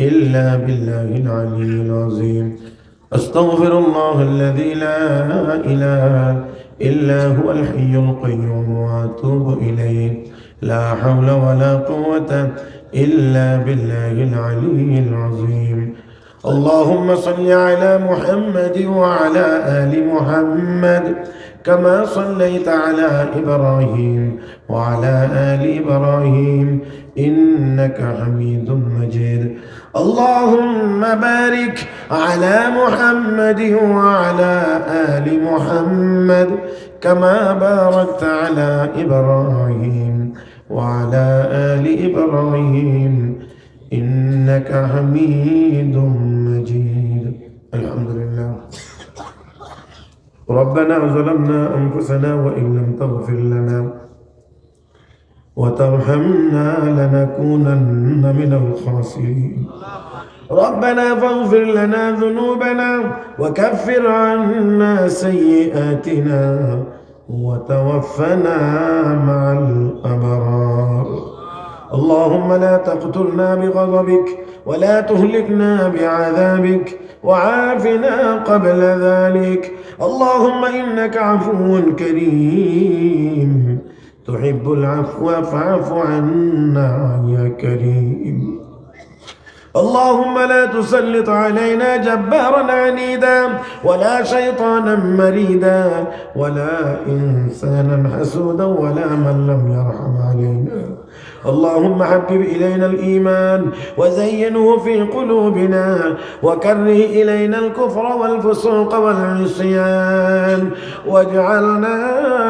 إلا بالله العلي العظيم. أستغفر الله الذي لا إله إلا هو الحي القيوم وأتوب إليه. لا حول ولا قوة إلا بالله العلي العظيم. اللهم صل على محمد وعلى آل محمد كما صليت على إبراهيم وعلى آل إبراهيم إنك حميد مجيد. اللهم بارك على محمد وعلى آل محمد كما باركت على إبراهيم وعلى آل إبراهيم إنك حميد مجيد. الحمد لله. ربنا ظلمنا أنفسنا وإن لم تغفر لنا وترحمنا لنكونن من الخاسرين. ربنا فاغفر لنا ذنوبنا وكفر عنا سيئاتنا وتوفنا مع الأبرار. اللهم لا تقتلنا بغضبك ولا تهلكنا بعذابك وعافنا قبل ذلك. اللهم إنك عفو كريم. تحب العفو فاعف عنا يا كريم. اللهم لا تسلط علينا جبارا عنيدا ولا شيطانا مريدا ولا إنسانا حسودا ولا من لم يرحم علينا. اللهم حبب إلينا الإيمان وزينه في قلوبنا وكره إلينا الكفر والفسوق والعصيان واجعلنا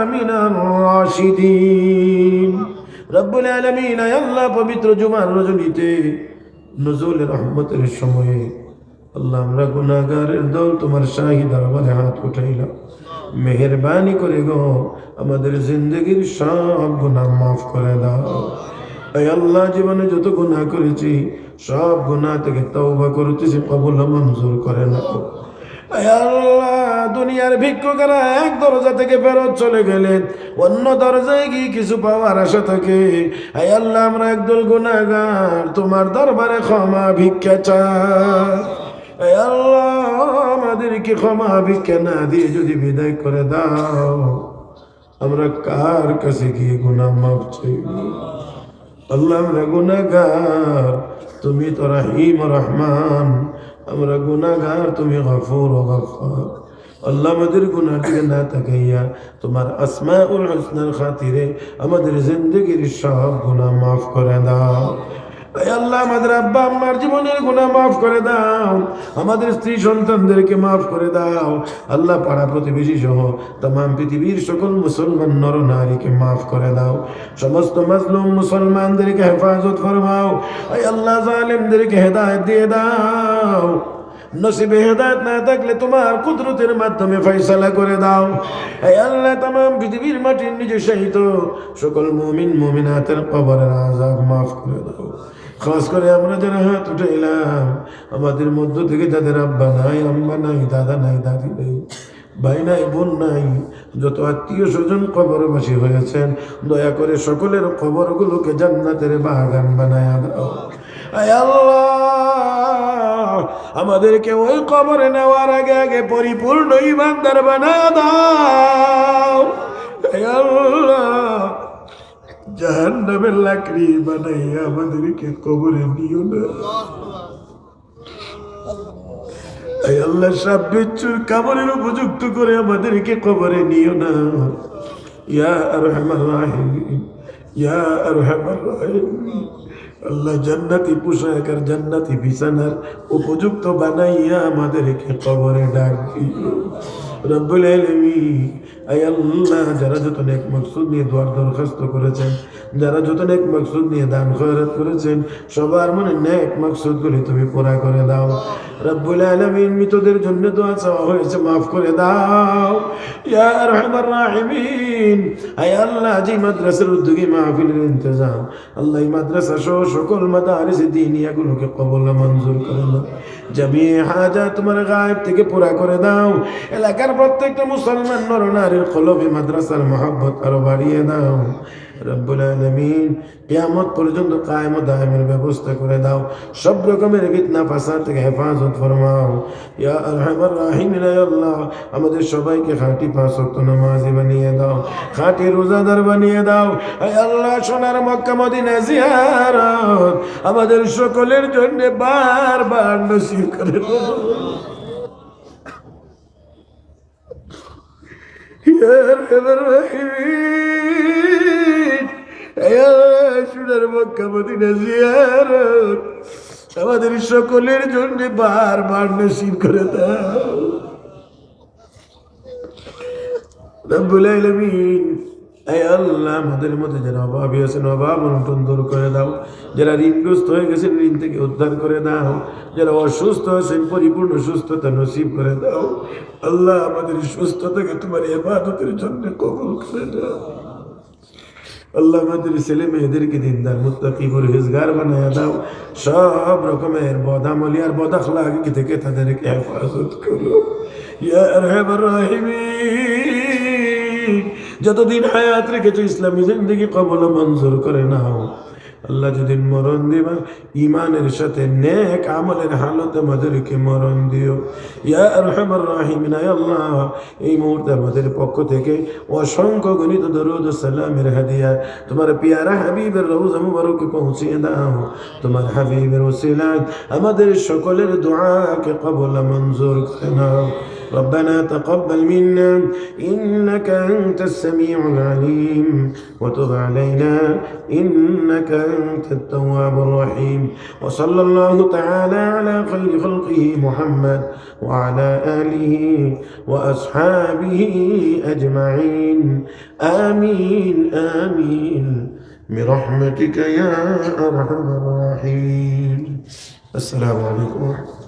من الراشدين رب العالمين يلا পবিত্র জুমার রজনীতে নজরুল রহমতের সময়ে আল্লাহ আমরা গুনাগারের দল তোমার শাহী দরবারে হাত উঠাইলাম মেহরবানি করে গো আমাদের জিন্দগির সব গুনাহ মাফ করে দাও এই আল্লাহ জীবনে যত গুনাহ করেছি, সব গুনাহ থেকে তওবা করতেছি, কবুল মঞ্জুর করে না আল্লাহ, দুনিয়ার ভিক্ষুকেরা এক দরজা থেকে ফেরত চলে গেলেন অন্য দরজায় গিয়ে কিছু পাওয়ার আশা থাকে। আই আল্লাহ, আমরা একদল গুণাগার তোমার দরবারে ক্ষমা, ভিক্ষা চাই। আল্লাহ, আমাদেরকে ক্ষমা, ভিক্ষা না দিয়ে যদি বিদায় করে দাও, আমরা কার কাছে গিয়ে গুণা চাইব? আল্লাহ আমরা গুনাগার তুমি তো রাহিম রহমান। আমরা গুনাগার তুমি গফুর ও গফার। আল্লাহ আমাদের গুনার দিকে না তাকাইয়া তোমার আসমা উল হোসনার খাতিরে আমাদের জিন্দগির সব গুণা মাফ করে দাও। আল্লাহ, আমাদের আব্বা আম্মার জীবনের গুণা মাফ করে দাও। আমাদের স্ত্রী সন্তানদেরকে মাফ করে দাও। আল্লাহ পাড়া প্রতিবেশী সহ তাম পৃথিবীর সকল মুসলমান নর নারীকে মাফ করে দাও। সমস্ত মাজলুম মুসলমানদেরকে হেফাজত ফরমাও। আল্লাহ, জালেমদেরকে হেদায়ত দিয়ে দাও। নসিবে হেদায়ত না থাকলে তোমার কুদরতের মাধ্যমে ফয়সালা করে দাও। এই আল্লাহ তাম পৃথিবীর মাটির নিজে সহিত সকল মুমিন, মুমিনাতের কবরের আজাব মাফ করে দাও। খাস করে আমরা যারা হাত উঠাইলাম, আমাদের মধ্য থেকে যাদের আব্বা নাই, আম্মা নাই, দাদা নাই, দাদি নাই, ভাই নাই, বোন নাই, যত আত্মীয় স্বজন কবরবাসী হয়েছেন, দয়া করে সকলের কবরগুলোকে জান্নাতের বাগান বানায় দাও। আল্লাহ আমাদেরকে ওই কবরে নেওয়ার আগে আগে পরিপূর্ণ ইমানদার বানা দাও। আয় আল্লাহ, জাহান্নামের লাকড়ি বানাইয়া আমাদেরকে কবরে নিও না। আল্লাহ, সাপ বিচ্ছুর কামড়ের উপযুক্ত করে আমাদেরকে কবরে নিও না। ইয়া আরহামার রাহিম ইয়া আরহামার রাহিম আল্লাহ জান্নাতি পোশাক আর জান্নাতি বিছানার উপযুক্ত বানাইয়া আমাদেরকে কবরে ডাক রব্বুল আলামিন, আয় আল্লাহ, যারা যত নেক মকসুদ নিয়ে দোয়ার দরখাস্ত করেছেন, যারা যত নেক মকসুদ নিয়ে দান খয়রাত করেছেন, সবার মনে নেক মকসুদ গুলি তুমি পুরা করে দাও। রব্বুল আলামিন, মৃতদের জন্য দোয়া চাওয়া হয়েছে, মাফ করে দাও। ইয়া আরহামার রাহিমিন। আয় আল্লাহ, যে মাদ্রাসার উদ্যোগে মাহফিলের ইন্তজাম। আল্লাহ এই মাদ্রাসা সহ সকল মাদারিস দিনিয়াগুলোকে কবল মঞ্জুর করে নাও। জামি হাজা, তোমার গায়েব থেকে পুরা করে দাও। এলাকার প্রত্যেকটা মুসলমান নর নারীর কলবে মাদ্রাসার মহব্বত আরও বাড়িয়ে দাও। রব্বুল আলমিন কিয়ামত পর্যন্ত কায়েম ও দায়েমের ব্যবস্থা করে দাও সব রকমের ফিতনা ফাসাদ থেকে হেফাজত ফরমাও ইয়া আরহামার রাহিমিন ইয়া আল্লাহ আমাদের সবাইকে খাঁটি পাঁচ ওয়াক্ত নামাজি বানিয়ে দাও খাঁটি রোজাদার বানিয়ে দাও আয় আল্লাহ সোনার মক্কা মদিনা জিয়ারত আমাদের সকলের জন্য বারবার নসিব করে দাও يا ارحم الراحمين সোনার মক্কা আমাদের সকলের জন্য বারবার নসিব করে দাও। আমাদের মধ্যে যারা অভাবী আছেন, অভাব অনটন দূর করে দাও। যারা ঋণগ্রস্ত হয়ে গেছেন, ঋণ থেকে উদ্ধার করে দাও। যারা অসুস্থ আছেন, পরিপূর্ণ সুস্থতা নসিব করে দাও। আল্লাহ, আমাদের সুস্থতাকে তোমার এবাদতের জন্য কবল করে দাও। আল্লাহ আমাদের ছেলে মেয়েদেরকে দিনদার, মুত্তাকি, পরহেজগার বানায় দাও। সব রকমের বদামলি আর বদাখলাকি থেকে তাদেরকে হেফাজত করো। যতদিন হায়াত রেখেছো ইসলামী জিন্দগি কবল মঞ্জুর করে নাও। আল্লাহ যেদিন মরণ দিবা ইমানের সাথে নেক আমলের হালত আমাদেরকে মরণ দিও। ইয়া আরহামার রাহিমিন আল্লাহ, এই মুহূর্তে আমাদের পক্ষ থেকে অসংখ্য গণিত দরুদ সালামের হাদিয়া, তোমার পিয়ারা হাবিবের রোজা মুবারকে পৌঁছিয়ে দাও। তোমার হাবিবের ওসিলাত আমাদের সকলের দোয়াকে কবল মঞ্জুর করে নাও। ربنا تقبل منا إنك أنت السميع العليم وتب علينا إنك أنت التواب الرحيم وصلى الله تعالى على خير خلقه محمد وعلى آله وأصحابه أجمعين. آمين آمين. برحمتك يا أرحم الراحمين. السلام عليكم ورحمة الله.